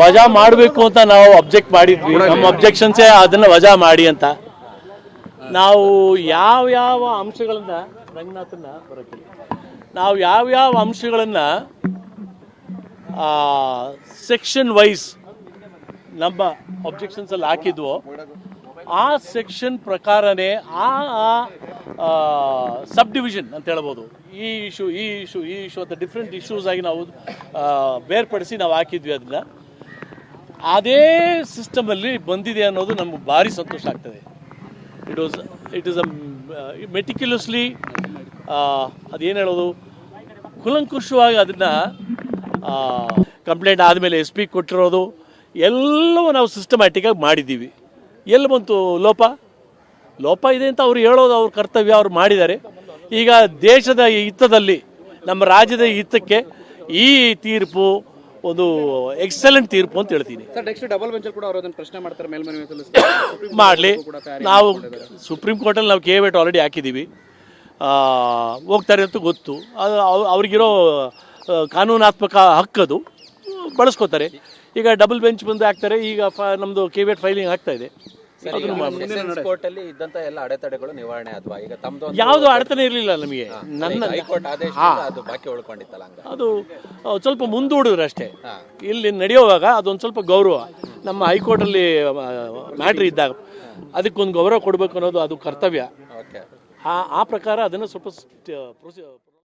ವಜಾ ಮಾಡಬೇಕು ಅಂತ ನಾವು ಅಬ್ಜೆಕ್ಟ್ ಮಾಡಿದ್ವಿ. ನಮ್ಮ ಅಬ್ಜೆಕ್ಷನ್ಸೇ ಅದನ್ನ ವಜಾ ಮಾಡಿ ಅಂತ. ನಾವು ಯಾವ ಯಾವ ಅಂಶಗಳನ್ನ ರಂಗನಾಥನ್ನ ಬರೋಕ್ಕಿಲ್ಲ ನಾವು ಯಾವ ಯಾವ ಅಂಶಗಳನ್ನ ಸೆಕ್ಷನ್ ವೈಸ್ ನಮ್ಮ ಅಬ್ಜೆಕ್ಷನ್ಸ್ ಅಲ್ಲಿ ಹಾಕಿದ್ವೋ ಆ ಸೆಕ್ಷನ್ ಪ್ರಕಾರನೇ ಆ ಸಬ್ ಡಿವಿಷನ್ ಅಂತ ಹೇಳ್ಬೋದು. ಈ ಇಶ್ಯೂ ಈ ಇಶ್ಯೂ ಈ ಇಶ್ಯೂ ಅಂತ ಡಿಫ್ರೆಂಟ್ ಇಶ್ಯೂಸ್ ಆಗಿ ನಾವು ಬೇರ್ಪಡಿಸಿ ನಾವು ಹಾಕಿದ್ವಿ ಅದನ್ನ. ಅದೇ ಸಿಸ್ಟಮಲ್ಲಿ ಬಂದಿದೆ ಅನ್ನೋದು ನಮ್ಗೆ ಭಾರಿ ಸಂತೋಷ ಆಗ್ತದೆ. It was it is a meticulously ಅದೇನು ಹೇಳೋದು? ಕುಲಂಕುಷವಾಗಿ ಅದನ್ನು ಕಂಪ್ಲೇಂಟ್ ಆದಮೇಲೆ ಎಸ್ ಪಿ ಕೊಟ್ಟಿರೋದು, ಎಲ್ಲವೂ ನಾವು ಸಿಸ್ಟಮ್ಯಾಟಿಕ್ಕಾಗಿ ಮಾಡಿದ್ದೀವಿ. ಎಲ್ಲಿ ಬಂತು ಲೋಪ? ಲೋಪ ಇದೆ ಅಂತ ಅವ್ರು ಹೇಳೋದು, ಅವ್ರ ಕರ್ತವ್ಯ ಅವ್ರು ಮಾಡಿದ್ದಾರೆ. ಈಗ ದೇಶದ ಹಿತದಲ್ಲಿ, ನಮ್ಮ ರಾಜ್ಯದ ಹಿತಕ್ಕೆ ಈ ತೀರ್ಪು ಒಂದು ಎಕ್ಸಲೆಂಟ್ ತೀರ್ಪು ಅಂತ ಹೇಳ್ತೀನಿ. ಸರ್ ನೆಕ್ಸ್ಟ್ ಡಬಲ್ ಬೆಂಚಲ್ಲಿ ಕೂಡ ಅವರು ಅದನ್ನ ಪ್ರಶ್ನೆ ಮಾಡ್ತಾರೆ ಮೇಲ್ಮನವಿ ಸಲ್ಲಿಸ್ತಾರೆ ಸುಪ್ರೀಂ ಮಾಡಲಿ ಕೂಡ ತಯಾರಿ ನಾವು ಸುಪ್ರೀಂ ಕೋರ್ಟಲ್ಲಿ ನಾವು ಕೆ ವೇಟ್ ಆಲ್ರೆಡಿ ಹಾಕಿದ್ದೀವಿ ಆ, ಹೋಗ್ತಾರೆ ಅಂತ ಗೊತ್ತು. ಅದು ಅವ್- ಅವ್ರಿಗಿರೋ ಆ, ಕಾನೂನಾತ್ಮಕ ಹಕ್ಕದು ಬಳಸ್ಕೋತಾರೆ. ಈಗ ಡಬಲ್ ಬೆಂಚ್ ಬಂದು ಹಾಕ್ತಾರೆ. ಈಗ ಫ ನಮ್ಮದು ಕೆ ವೇಟ್ ಫೈಲಿಂಗ್ ಆಗ್ತಾ ಇದೆ. ಕೋರ್ಟ್ ಅಲ್ಲಿ ಇದ್ದಂತ ಎಲ್ಲ ಅಡೆತಡೆಗಳು ನಿವಾರಣೆ ಆದ್ವಾ? ಈಗ ತಮ್ದು ಒಂದು ಯಾವುದು ಅಡತನೆ ಇರಲಿಲ್ಲ ನಮಗೆ. ನನ್ನ ಹೈಕೋರ್ಟ್ ಆದೇಶ ಅದು ಬಾಕಿ ಉಳ್ಕೊಂಡಿತ್ತಲ್ಲ ಹಂಗ. ಅದು ಸ್ವಲ್ಪ ಮುಂದೂಡಿದ್ರು ಅಷ್ಟೇ. ಇಲ್ಲಿ ನಡೆಯುವಾಗ ಅದೊಂದು ಸ್ವಲ್ಪ ಗೌರವ. ನಮ್ಮ ಹೈಕೋರ್ಟ್ ಅಲ್ಲಿ ಮ್ಯಾಟ್ರ್ ಇದ್ದಾಗ ಅದಕ್ಕೊಂದು ಗೌರವ ಕೊಡಬೇಕು ಅನ್ನೋದು ಅದು ಕರ್ತವ್ಯ. ಆ ಆ ಪ್ರಕಾರ ಅದನ್ನು ಸ್ವಲ್ಪ